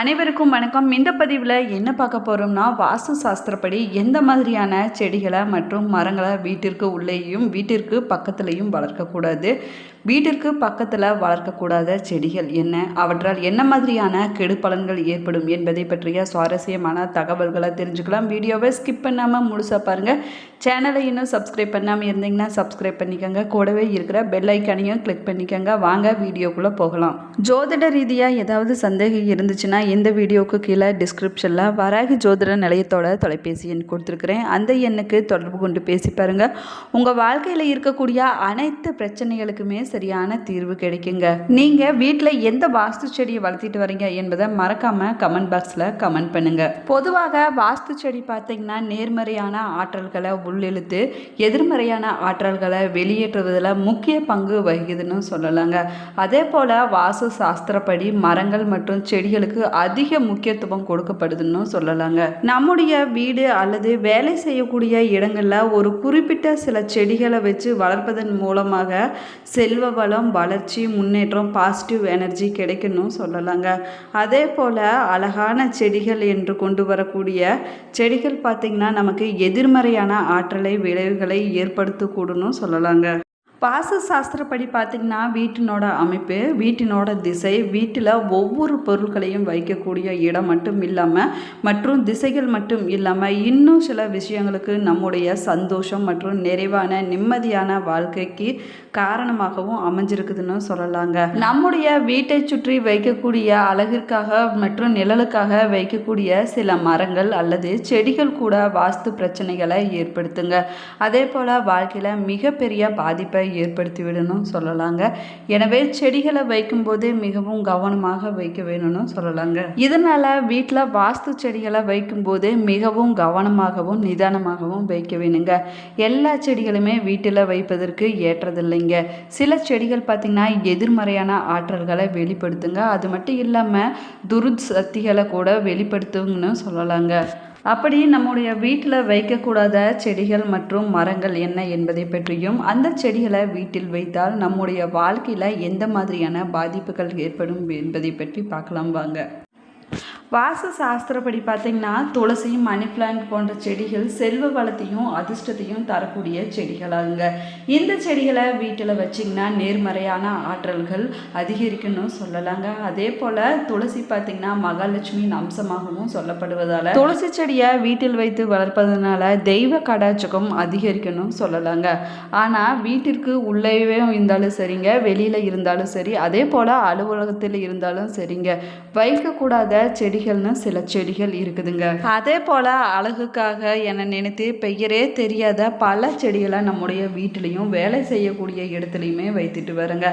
அனைவருக்கும் வணக்கம். இந்த பதிவில் என்ன பார்க்க போகிறோம்னா வாஸ்து சாஸ்திரப்படி எந்த மாதிரியான செடிகளை மற்றும் மரங்களை வீட்டிற்கு உள்ளேயும் வீட்டிற்கு பக்கத்துலேயும் வளர்க்கக்கூடாது வீட்டிற்கு பக்கத்தில் வளர்க்கக்கூடாத செடிகள் என்ன? அவற்றால் என்ன மாதிரியான கெடு பலன்கள் ஏற்படும் என்பதை பற்றிய சுவாரஸ்யமான தகவல்களை தெரிஞ்சுக்கலாம். வீடியோவை ஸ்கிப் பண்ணாமல் முழுசாக பாருங்கள் சேனலை இன்னும் சப்ஸ்கிரைப் பண்ணாமல் இருந்தீங்கன்னா சப்ஸ்கிரைப் பண்ணிக்கோங்க. கூடவே இருக்கிற பெல் ஐக்கானையும் கிளிக் பண்ணிக்கோங்க. வாங்க வீடியோக்குள்ளே போகலாம். ஜோதிட ரீதியாக ஏதாவது சந்தேகம் இருந்துச்சுன்னா இந்த வீடியோவுக்கு கீழே டிஸ்கிரிப்ஷனில் வராகி ஜோதிட நிலையத்தோட தொலைபேசி எண் கொடுத்துருக்குறேன். அந்த எண்ணுக்கு தொடர்பு கொண்டு பேசி பாருங்கள் உங்கள் வாழ்க்கையில் இருக்கக்கூடிய அனைத்து பிரச்சனைகளுக்குமே சரியான தீர்வு கிடைக்குங்க. நீங்கள் வீட்டில் எந்த வாஸ்து செடியை வளர்த்திட்டு வரீங்க என்பதை மறக்காமல் கமெண்ட் பாக்ஸில் கமெண்ட் பண்ணுங்கள் பொதுவாக வாஸ்து செடி பார்த்தீங்கன்னா நேர்மறையான ஆற்றல்களை உள்ளிழுத்து எதிர்மறையான ஆற்றல்களை வெளியேற்றுவதில் முக்கிய பங்கு வகிக்குதுன்னு சொல்லலாங்க. அதே போல் வாஸ்து சாஸ்திரப்படி மரங்கள் மற்றும் செடிகளுக்கு அதிக முக்கியத்துவம் கொடுக்கப்படுதுன்னு சொல்லலாங்க. நம்முடைய வீடு அல்லது வேலை செய்யக்கூடிய இடங்களில் ஒரு குறிப்பிட்ட சில செடிகளை வச்சு வளர்ப்பதன் மூலமாக செல்வ வளம் வளர்ச்சி முன்னேற்றம் பாசிட்டிவ் எனர்ஜி கிடைக்கணும் சொல்லலாங்க. அதே போல் அழகான செடிகள் என்று கொண்டு வரக்கூடிய செடிகள் பார்த்திங்கன்னா நமக்கு எதிர்மறையான ஆற்றலை விளைவுகளை ஏற்படுத்தக்கூடணும் சொல்லலாங்க. பாச சாஸ்திரப்படி பார்த்திங்கன்னா வீட்டினோட அமைப்பு வீட்டினோட திசை வீட்டில் ஒவ்வொரு பொருட்களையும் வைக்கக்கூடிய இடம் மட்டும் இல்லாமல் மற்றும் திசைகள் மட்டும் இல்லாமல் இன்னும் சில விஷயங்களுக்கு நம்முடைய சந்தோஷம் மற்றும் நிறைவான நிம்மதியான வாழ்க்கைக்கு காரணமாகவும் அமைஞ்சிருக்குதுன்னு சொல்லலாங்க. நம்முடைய வீட்டை சுற்றி வைக்கக்கூடிய அழகிற்காக மற்றும் நிழலுக்காக வைக்கக்கூடிய சில மரங்கள் அல்லது செடிகள் கூட வாஸ்து பிரச்சனைகளை ஏற்படுத்துங்க. அதே போல் வாழ்க்கையில் மிகப்பெரிய பாதிப்பை ஏற்படுத்திவிடணும் சொல்லலாங்க. எனவே செடிகளை வைக்கும்போது மிகவும் கவனமாக வைக்க வேணும்னு சொல்லலாங்க. இதனால் வீட்டில் வாஸ்து செடிகளை வைக்கும்போது மிகவும் கவனமாகவும் நிதானமாகவும் வைக்க வேணுங்க. எல்லா செடிகளுமே வீட்டில் வைப்பதற்கு ஏற்றதில்லைங்க. சில செடிகள் பார்த்திங்கன்னா எதிர்மறையான ஆற்றல்களை வெளிப்படுத்துங்க. அது மட்டும் இல்லாமல் துருசக்திகளை கூட வெளிப்படுத்துங்கன்னு சொல்லலாங்க. அப்படி நம்முடைய வீட்டில் வைக்கக்கூடாத செடிகள் மற்றும் மரங்கள் என்ன என்பதை பற்றியும் அந்த செடிகளை வீட்டில் வைத்தால் நம்முடைய வாழ்க்கையில் எந்த மாதிரியான பாதிப்புகள் ஏற்படும் என்பதை பற்றி பார்க்கலாம் வாங்க. வாசு சாஸ்திரப்படி பார்த்திங்கன்னா துளசி மணி பிளான்ட் போன்ற செடிகள் செல்வ வளத்தையும் அதிர்ஷ்டத்தையும் தரக்கூடிய செடிகளாகுங்க. இந்த செடிகளை வீட்டில் வச்சிங்கன்னா நேர்மறையான ஆற்றல்கள் அதிகரிக்கணும் சொல்லலாங்க. அதே போல் துளசி பார்த்திங்கன்னா மகாலட்சுமியின் அம்சமாகவும் சொல்லப்படுவதால் துளசி செடியை வீட்டில் வைத்து வளர்ப்பதனால தெய்வ கடாச்சகம் அதிகரிக்கணும் சொல்லலாங்க. ஆனால் வீட்டிற்கு உள்ளேவே இருந்தாலும் சரிங்க வெளியில் இருந்தாலும் சரி அதே போல் அலுவலகத்தில் இருந்தாலும் சரிங்க. வைக்கக்கூடாத செடி செடிகள்னு சில செடிகள் இருக்குதுங்க. அதே போல் அழகுக்காக என நினைத்து பெயரே தெரியாத பல செடிகளை நம்முடைய வீட்டிலையும் வேலை செய்யக்கூடிய இடத்துலையுமே வைத்துட்டு வருங்க.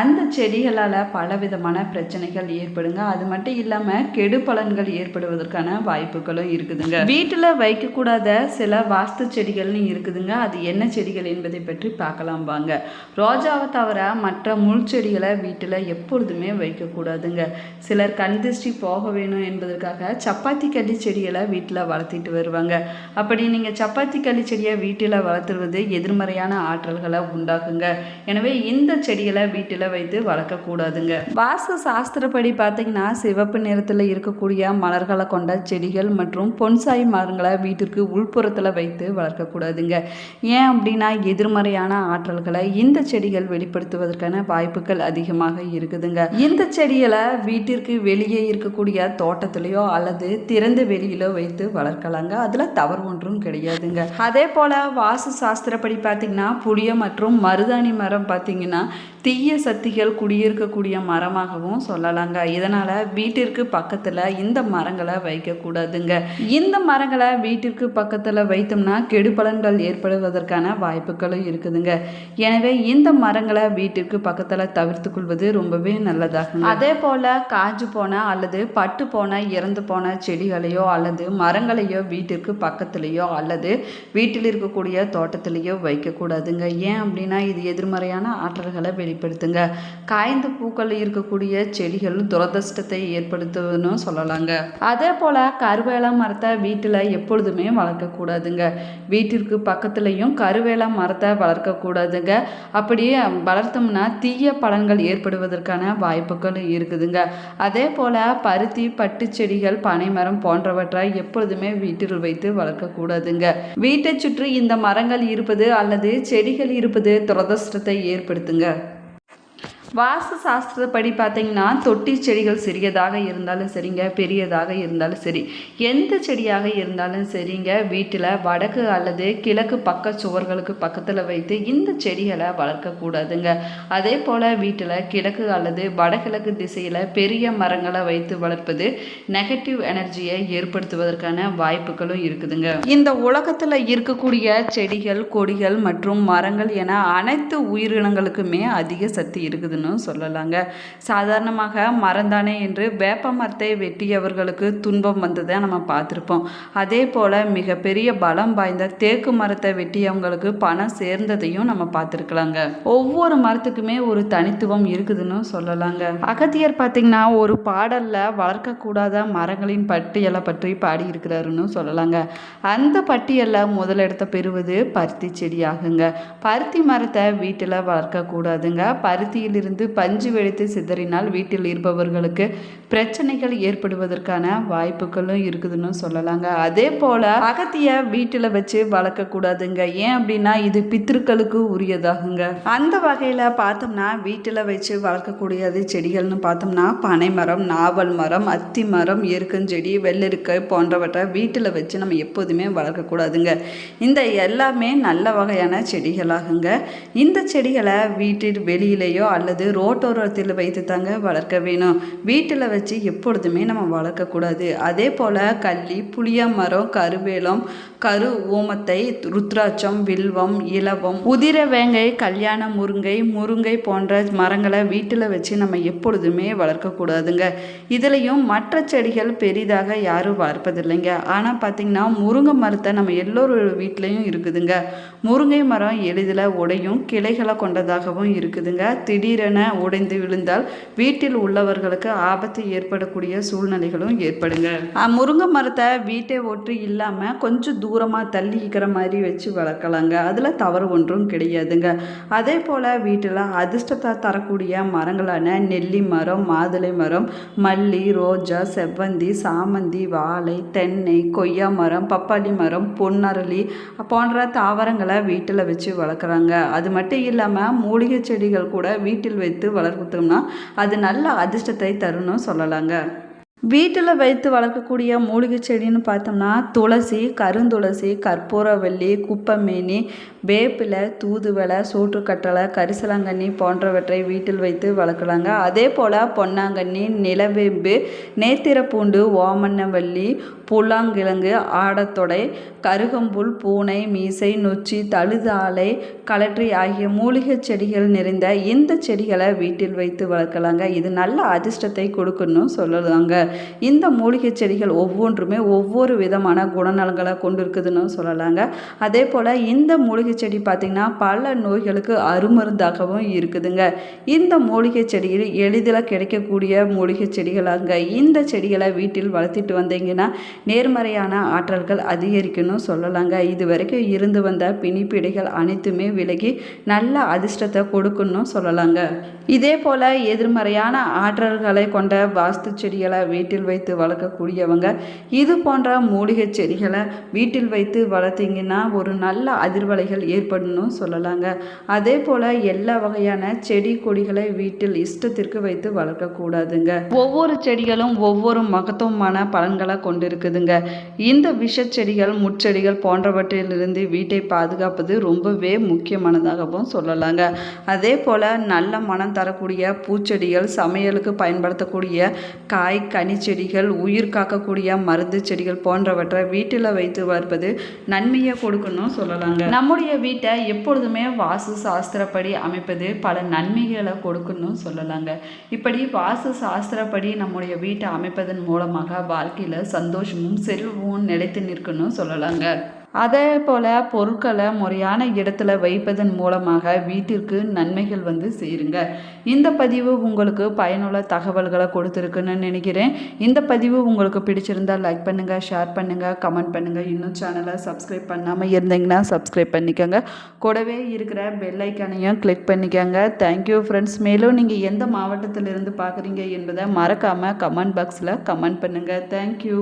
அந்த செடிகளால் பல விதமான பிரச்சனைகள் ஏற்படுங்க. அது மட்டும் இல்லாமல் கெடு பலன்கள் ஏற்படுவதற்கான வாய்ப்புகளும் இருக்குதுங்க. வீட்டில் வைக்கக்கூடாத சில வாஸ்து செடிகள்னு இருக்குதுங்க. அது என்ன செடிகள் என்பதை பற்றி பார்க்கலாம் வாங்க. ரோஜாவை தவிர மற்ற முள் செடிகளை வீட்டில் எப்பொழுதுமே வைக்கக்கூடாதுங்க. சிலர் கண் திருஷ்டி போக வேணும் என்பதற்காக சப்பாத்தி கள்ளி செடிகளை வீட்டில் வளர்த்திட்டு வருவாங்க. அப்படி நீங்கள் சப்பாத்தி கள்ளி செடியை வீட்டில் வளர்த்துறது எதிர்மறையான ஆற்றல்களை உண்டாக்குங்க. எனவே இந்த செடிகளை வீட்டில் வைத்து வளர்க்கக்கூடாதுங்க. வாஸ்து சாஸ்திரப்படி பார்த்தீங்கன்னா சிவப்பு நிறத்தில் இருக்கக்கூடிய மலர்களை கொண்ட செடிகள் மற்றும் பொன்சாய் மரங்களை வீட்டிற்கு உள்புறத்தில் வைத்து வளர்க்கக்கூடாதுங்க. ஏன் அப்படின்னா எதிர்மறையான ஆற்றல்களை இந்த செடிகள் வெளிப்படுத்துவதற்கான வாய்ப்புகள் அதிகமாக இருக்குதுங்க. இந்த செடிகளை வீட்டிற்கு வெளியே இருக்கக்கூடிய தோட்டத்துலேயோ அல்லது திறந்த வெளியிலோ வைத்து வளர்க்கலாங்க. அதில் தவறு ஒன்றும் கிடையாதுங்க. அதே போல் வாசு சாஸ்திரப்படி பார்த்திங்கன்னா புளிய மற்றும் மருதாணி மரம் பார்த்திங்கன்னா தீய சக்திகள் குடியிருக்கக்கூடிய மரமாகவும் சொல்லலாங்க. இதனால் வீட்டிற்கு பக்கத்தில் இந்த மரங்களை வைக்கக்கூடாதுங்க. இந்த மரங்களை வீட்டிற்கு பக்கத்தில் வைத்தோம்னா கெடுபலன்கள் ஏற்படுவதற்கான வாய்ப்புகளும் இருக்குதுங்க. எனவே இந்த மரங்களை வீட்டிற்கு பக்கத்தில் தவிர்த்து கொள்வது ரொம்பவே நல்லதாகும் அதே போல் காஞ்சு போன அல்லது பட்டு போன இறந்து போன செடிகளையோ அல்லது மரங்களையோ வீட்டிற்கு பக்கத்துலேயோ அல்லது வீட்டில் இருக்கக்கூடிய தோட்டத்திலேயோ வைக்கக்கூடாதுங்க. ஏன் அப்படின்னா இது எதிர்மறையான ஆற்றல்களை வெளிப்படுத்துங்க. காய்ந்த பூக்கள் இருக்கக்கூடிய செடிகள் துரதிர்ஷ்டத்தை ஏற்படுத்துன்னு சொல்லலாங்க. அதே போல் கருவேல மரத்தை வீட்டில் எப்பொழுதுமே வளர்க்கக்கூடாதுங்க. வீட்டிற்கு பக்கத்துலேயும் கருவேல மரத்தை வளர்க்கக்கூடாதுங்க. அப்படியே வளர்த்தோம்னா தீய பலன்கள் ஏற்படுவதற்கான வாய்ப்புகள் இருக்குதுங்க. அதே போல் பருத்தி பட்டு கட்டு செடிகள் பனைமரம் போன்றவற்றை எப்பொழுதுமே வீட்டில் வைத்து வளர்க்கக்கூடாதுங்க. வீட்டை சுற்றி இந்த மரங்கள் இருப்பது அல்லது செடிகள் இருப்பது துரதிருஷ்டத்தை ஏற்படுத்துங்க. வாஸ்து சாஸ்திரப்படி பார்த்தீங்கன்னா தொட்டி செடிகள் சிறியதாக இருந்தாலும் சரிங்க பெரியதாக இருந்தாலும் சரி. எந்த செடியாக இருந்தாலும் சரிங்க வீட்டில் வடக்கு அல்லது கிழக்கு பக்க சுவர்களுக்கு பக்கத்தில் வைத்து இந்த செடிகளை வளர்க்கக்கூடாதுங்க அதே போல் வீட்டில் கிழக்கு அல்லது வடகிழக்கு திசையில் பெரிய மரங்களை வைத்து வளர்ப்பது நெகட்டிவ் எனர்ஜியை ஏற்படுத்துவதற்கான வாய்ப்புகளும் இருக்குதுங்க. இந்த உலகத்தில் இருக்கக்கூடிய செடிகள் கொடிகள் மற்றும் மரங்கள் என அனைத்து உயிரினங்களுக்குமே அதிக சக்தி இருக்குதுன்னு சொல்லலாங்க. சாதாரணமாக மரந்தானே என்று வேப்ப மரத்தை வெட்டியவர்களுக்கு துன்பம் வந்ததை நம்ம பார்த்துருப்போம். அதே போல் மிகப்பெரிய பலம் வாய்ந்த தேக்கு மரத்தை வெட்டியவங்களுக்கு பணம் சேர்ந்ததையும் நம்ம பார்த்துருக்கலாங்க. ஒவ்வொரு மரத்துக்குமே ஒரு தனித்துவம் இருக்குதுன்னு சொல்லலாங்க. அகத்தியர் பார்த்தீங்கன்னா ஒரு பாடலில் வளர்க்கக்கூடாத மரங்களின் பட்டியலை பற்றி பாடியிருக்கிறாருன்னு சொல்லலாங்க. அந்த பட்டியலில் முதலிடத்தை பெறுவது பருத்தி செடியாகுங்க. பருத்தி மரத்தை வீட்டில் வளர்க்கக்கூடாதுங்க பருத்தியிலிருந்து இருந்து பஞ்சு வெடித்து சிதறினால் வீட்டில் இருப்பவர்களுக்கு பிரச்சனைகள் ஏற்படுவதற்கான வாய்ப்புகளும் இருக்குதுன்னு சொல்லலாங்க. அதே போல் அகத்திய வீட்டில் வச்சு வளர்க்கக்கூடாதுங்க. ஏன் அப்படின்னா இது பித்திருக்களுக்கு உரியதாகுங்க. அந்த வகையில் பார்த்தோம்னா வீட்டில் வச்சு வளர்க்கக்கூடியது செடிகள்னு பார்த்தோம்னா பனை மரம் நாவல் மரம் அத்தி மரம் எருக்கஞ்செடி வெள்ளரிக்கை போன்றவற்றை வீட்டில் வச்சு நம்ம எப்போதுமே வளர்க்கக்கூடாதுங்க. இந்த எல்லாமே நல்ல வகையான செடிகளாகுங்க. இந்த செடிகளை வீட்டில் வெளியிலேயோ அல்லது ரோட்டோரத்தில் வைத்து தாங்க வளர்க்க வேணும். வீட்டில் வச்சு எப்பொழுதுமே நம்ம வளர்க்கக்கூடாது. அதே போல் கள்ளி புளிய மரம் கருவேலம் கரு ஓமத்தை ருத்ராட்சம் வில்வம் இலவம் உதிர வேங்கை கல்யாண முருங்கை முருங்கை போன்ற மரங்களை வீட்டில் வச்சு நம்ம எப்பொழுதுமே வளர்க்கக்கூடாதுங்க. இதுலேயும் மற்ற செடிகள் பெரிதாக யாரும் வளர்ப்பதில்லைங்க. ஆனால் பார்த்திங்கன்னா முருங்கை மரத்தை நம்ம எல்லோரும் வீட்லேயும் இருக்குதுங்க. முருங்கை மரம் எளிதில் உடையும் கிளைகளை கொண்டதாகவும் இருக்குதுங்க. திடீரென உடைந்து விழுந்தால் வீட்டில் உள்ளவர்களுக்கு ஆபத்து ஏற்படக்கூடிய சூழ்நிலைகளும் ஏற்படுங்க. முருங்கை மரத்தை வீட்டை ஒற்று இல்லாமல் கொஞ்சம் தூரமாக தள்ளிக்கிற மாதிரி வச்சு வளர்க்கலாங்க. அதில் தவறு ஒன்றும் கிடையாதுங்க. அதே போல் வீட்டில் அதிர்ஷ்டத்தை தரக்கூடிய மரங்களான நெல்லி மரம் மாதுளை மரம் மல்லி ரோஜா செவ்வந்தி சாமந்தி வாழை தென்னை கொய்யா மரம் பப்பாளி மரம் பொன்னரளி போன்ற தாவரங்களை வீட்டில் வச்சு வளர்க்குறாங்க அது மட்டும் இல்லாமல் மூலிகை செடிகள் கூட வீட்டில் வைத்து வளர்த்தோம்னா அது நல்ல அதிர்ஷ்டத்தை தரும்னு சொல்லலாங்க. வீட்டில் வைத்து வளர்க்கக்கூடிய மூலிகை செடின்னு பார்த்தோம்னா துளசி கருந்துளசி கற்பூரவல்லி குப்பமேனி வேப்பிலை தூதுவளை சோற்றுக்கட்டளை கரிசலாங்கண்ணி போன்றவற்றை வீட்டில் வைத்து வளர்க்கலாங்க. அதே போல் பொன்னாங்கண்ணி நிலவேம்பு நேத்திரப்பூண்டு ஓமண்ணவல்லி புல்லாங்கிழங்கு ஆடத்தொடை கருகம்புல் பூனை மீசை நொச்சி தழுதாலை கலற்றி ஆகிய மூலிகை செடிகள் நிறைந்த இந்த செடிகளை வீட்டில் வைத்து வளர்க்கலாங்க. இது நல்ல அதிர்ஷ்டத்தை கொடுக்கணும் சொல்லலாங்க. இந்த மூலிகை செடிகள் ஒவ்வொன்றுமே ஒவ்வொரு விதமான குணநலங்களை கொண்டு இருக்குதுன்னு சொல்லலாங்க. அதே போல் இந்த மூலிகை செடி பார்த்திங்கன்னா பல நோய்களுக்கு அருமருந்தாகவும் இருக்குதுங்க. இந்த மூலிகை செடியில் எளிதில் கிடைக்கக்கூடிய மூலிகை செடிகளாங்க. இந்த செடிகளை வீட்டில் வளர்த்திட்டு வந்தீங்கன்னா நேர்மறையான ஆற்றல்கள் அதிகரிக்கணும் சொல்லலாங்க. இது வரைக்கும் இருந்து வந்த பிணிப்பிடைகள் அனைத்துமே விலகி நல்ல அதிர்ஷ்டத்தை கொடுக்கணும் சொல்லலாங்க. இதே போல் எதிர்மறையான ஆற்றல்களை கொண்ட வாஸ்து செடிகளை வீட்டில் வைத்து வளர்க்கக்கூடியவங்க. இது போன்ற மூலிகை செடிகளை வீட்டில் வைத்து வளர்த்தீங்கன்னா ஒரு நல்ல அதிர்வலைகள் ஏற்படணும் சொல்லலாங்க. அதே போல் எல்லா வகையான செடி கொடிகளை வீட்டில் இஷ்டத்திற்கு வைத்து வளர்க்கக்கூடாதுங்க. ஒவ்வொரு செடிகளும் ஒவ்வொரு மகத்துவமான பலன்களை கொண்டிருக்குதுங்க. இந்த விஷ செடிகள் முட்செடிகள் போன்றவற்றிலிருந்து வீட்டை பாதுகாப்பது ரொம்பவே முக்கியமானதாகவும் சொல்லலாங்க. அதே போல் நல்ல மனம் தரக்கூடிய பூச்செடிகள் சமையலுக்கு பயன்படுத்தக்கூடிய காய் கனி செடிகள் உயிர் காக்கக்கூடிய மருந்து செடிகள் போன்றவற்றை வீட்டில் வைத்து வருவது நன்மையை கொடுக்கணும் சொல்லலாங்க. நம்முடைய வீட்டை எப்பொழுதுமே வாசு சாஸ்திரப்படி அமைப்பது பல நன்மைகளை கொடுக்கணும் சொல்லலாங்க. இப்படி வாசு சாஸ்திரப்படி நம்முடைய வீட்டை அமைப்பதன் மூலமாக வாழ்க்கையில் சந்தோஷமும் செல்வமும் நிலைத்து நிற்கணும் சொல்லலாங்க. அதே போல் பொருட்களை முறையான இடத்துல வைப்பதன் மூலமாக வீட்டிற்கு நன்மைகள் வந்து சேருங்க. இந்த பதிவு உங்களுக்கு பயனுள்ள தகவல்களை கொடுத்துருக்குன்னு நினைக்கிறேன். இந்த பதிவு உங்களுக்கு பிடிச்சிருந்தால் லைக் பண்ணுங்கள் ஷேர் பண்ணுங்கள் கமெண்ட் பண்ணுங்கள் இன்னும் சேனலை சப்ஸ்கிரைப் பண்ணாமல் இருந்தீங்கன்னா சப்ஸ்கிரைப் பண்ணிக்கோங்க. கூடவே இருக்கிற பெல் ஐக்கானையும் கிளிக் பண்ணிக்கோங்க. தேங்க்யூ ஃப்ரெண்ட்ஸ் மேலும் நீங்கள் எந்த மாவட்டத்திலிருந்து பார்க்குறீங்க என்பதை மறக்காமல் கமெண்ட் பாக்ஸில் கமெண்ட் பண்ணுங்கள் தேங்க்யூ